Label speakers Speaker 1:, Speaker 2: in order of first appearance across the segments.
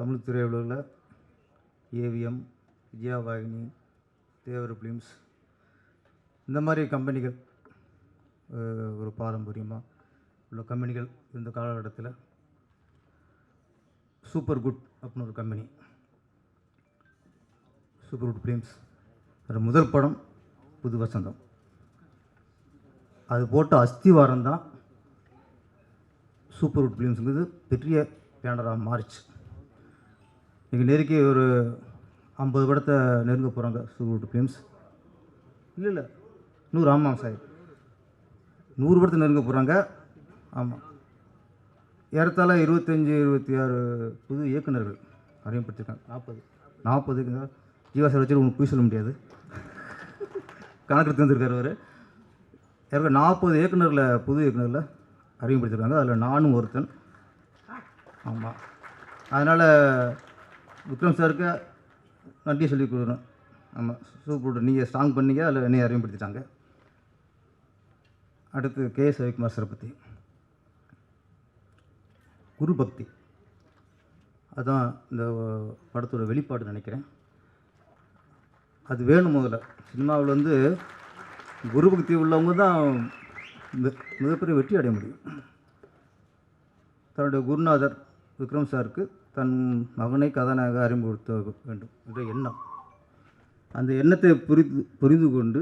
Speaker 1: தமிழ் திரையுலகில் ஏவிஎம் விஜயா வாகினி தேவர் ஃபிலிம்ஸ் இந்த மாதிரி கம்பெனிகள் ஒரு பாரம்பரியமாக உள்ள கம்பெனிகள் இந்த காலகட்டத்தில் சூப்பர் குட் அப்படின்னு ஒரு கம்பெனி. சூப்பர் குட் ஃபிலிம்ஸ் அது முதல் படம் புது வசந்தம். அது போட்ட அஸ்திவாரம் தான் சூப்பர் குட் ஃபிலிம்ஸுங்கிறது பெரிய பேனராக மாறிச்சு. இங்கே நெருக்கி ஒரு ஐம்பது படத்தை நெருங்க போகிறாங்க சூப்பர் ஃபிலிம்ஸ் இல்லை இல்லை. நூறு ஆமாம் சார் நூறு படத்தை நெருங்க போகிறாங்க ஆமாம் ஏறத்தாழ இருபத்தஞ்சி இருபத்தி ஆறு புது இயக்குனர்கள் அறிமுகப்படுத்திருக்காங்க. நாற்பது நாற்பதுங்க ஜீவா சார் வச்சு உங்களுக்கு போய் சொல்ல முடியாது. கணக்கு தந்துருக்கார் அவர். ஏற்கனவே நாற்பது இயக்குனரில் புது இயக்குனரில் அறிமுகப்படுத்திருக்காங்க. அதில் நானும் ஒருத்தன். ஆமாம் அதனால் விக்ரம் சாருக்கு நன்றி சொல்லி கொடுக்குறோம். ஆமாம் சூப்பர் நீங்கள் ஸ்ட்ராங் பண்ணீங்க அதில் என்னை அறிமுகப்படுத்திட்டாங்க. அடுத்து கே எஸ் ரவிக்குமார் சாரை பற்றி குரு பக்தி. அதுதான் இந்த படத்தோட வெளிப்பாடு நினைக்கிறேன். அது வேணும் முதல்ல. சினிமாவில் வந்து குரு பக்தி உள்ளவங்க தான் மிகப்பெரிய வெற்றி அடைய முடியும். தன்னுடைய குருநாதர் விக்ரம் சாருக்கு தன் மகனை கதாநாயக அறிமுகப்படுத்த வேண்டும் என்ற எண்ணம். அந்த எண்ணத்தை புரிந்து புரிந்து கொண்டு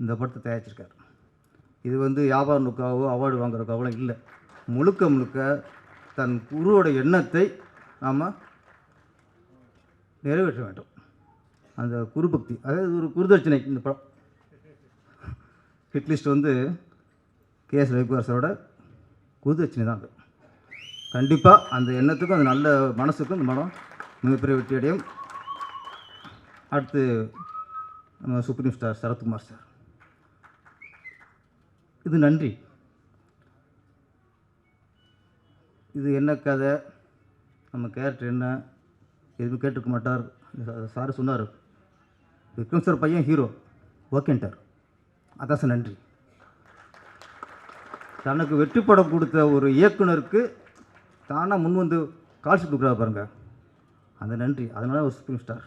Speaker 1: இந்த படத்தை தயாரிச்சிருக்கார். இது வந்து வியாபார நோக்காவோ அவார்டு வாங்குறதுக்காகவோ இல்லை. முழுக்க முழுக்க தன் குருவோட எண்ணத்தை நாம் நிறைவேற்ற வேண்டும். அந்த குருபக்தி அதாவது ஒரு குருதட்சணை இந்த படம். ஹிட்லிஸ்ட் வந்து கே எஸ் ரவிக்குமார் சாரோட குருதட்சணை தான் அது. கண்டிப்பாக அந்த எண்ணத்துக்கும் அந்த நல்ல மனசுக்கும் இந்த மனம் மிகப்பெரிய வெற்றி அடையும். அடுத்து நம்ம சுப்ரீம் ஸ்டார் சரத்குமார் சார் இது நன்றி. இது என்ன கதை? நம்ம கேரக்டர் என்ன? எதுவும் கேட்டிருக்க மாட்டார். சார் சொன்னார். விக்ரம் சார் பையன் ஹீரோ ஓகேன்ட்டார். அதான் சார் நன்றி. தனக்கு வெற்றி படம் கொடுத்த ஒரு இயக்குனருக்கு தானாக முன் வந்து கால்ஷீட் கொடுக்குறா பாருங்கள் அந்த நன்றி. அதனால ஒரு சூப்பரிங் ஸ்டார்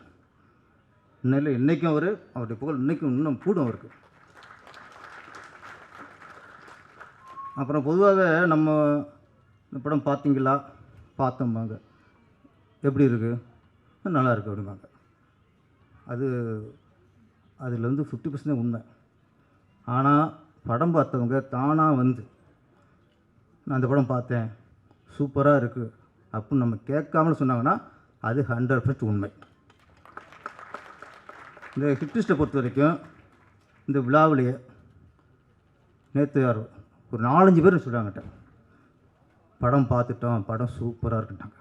Speaker 1: இன்னும் இன்றைக்கும் அவர் அவருடைய புகழ் இன்றைக்கும் இன்னும் கூடும் அவருக்கு. அப்புறம் பொதுவாக நம்ம இந்த படம் பார்த்தீங்களா? பார்த்தோம்பாங்க எப்படி இருக்குது நல்லா இருக்குது அப்படிம்பாங்க அது அதில் வந்து ஃபிஃப்டி பர்சன்ட் உண்மை. ஆனால் படம் பார்த்தவங்க தானாக வந்து நான் அந்த படம் பார்த்தேன். சூப்பராக இருக்குது அப்படின்னு நம்ம கேட்காமல் சொன்னாங்கன்னா அது ஹண்ட்ரட் பர்சன்ட் உண்மை. இந்த ஹிட்லிஸ்ட்டை பொறுத்த வரைக்கும் இந்த விழாவிலேயே நேற்று யார் ஒரு நாலஞ்சு பேர் சொல்கிறாங்கட்ட படம் பார்த்துட்டோம் படம் சூப்பராக இருக்குட்டாங்க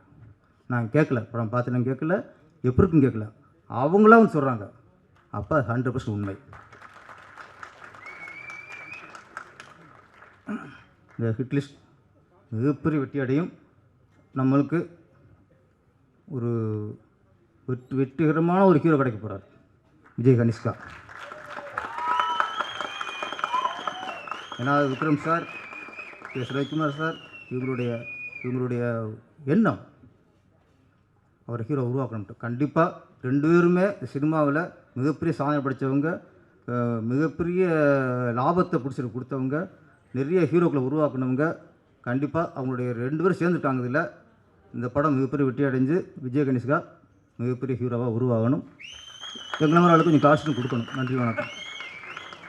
Speaker 1: நான் கேட்கல படம் பார்த்துட்டேன் கேட்கல எப்படி இருக்குன்னு கேட்கல. அவங்களாம் வந்து சொல்கிறாங்க அப்போ அது ஹண்ட்ரட் பர்சன்ட் உண்மை. இந்த ஹிட்லிஸ்ட் மிகப்பெரிய வெற்றி அடையும் நம்மளுக்கு ஒரு வெற்றி வெற்றிகரமான ஒரு ஹீரோ கிடைக்க போகிறார் விஜய் கனிஷ்கா. ஏன்னா Vikram sir S. Ravikumar sir இவங்களுடைய இவங்களுடைய எண்ணம் அவர் ஹீரோ உருவாக்கணும் கண்டிப்பாக ரெண்டு பேருமே சினிமாவில் மிகப்பெரிய சாதனை படித்தவங்க மிகப்பெரிய லாபத்தை பிடிச்சிட்டு கொடுத்தவங்க நிறைய ஹீரோக்களை உருவாக்குனவங்க கண்டிப்பாக அவங்களுடைய ரெண்டு பேரும் சேர்ந்துட்டாங்க இதில். இந்த படம் மிகப்பெரிய வெற்றி அடைஞ்சு விஜய் கணேஷ்கா மிகப்பெரிய ஹீரோவாக உருவாகணும். எங்களை மாதிரி ஆளுக்கு கொஞ்சம் காஸ்ட்டும் கொடுக்கணும். நன்றி வணக்கம்.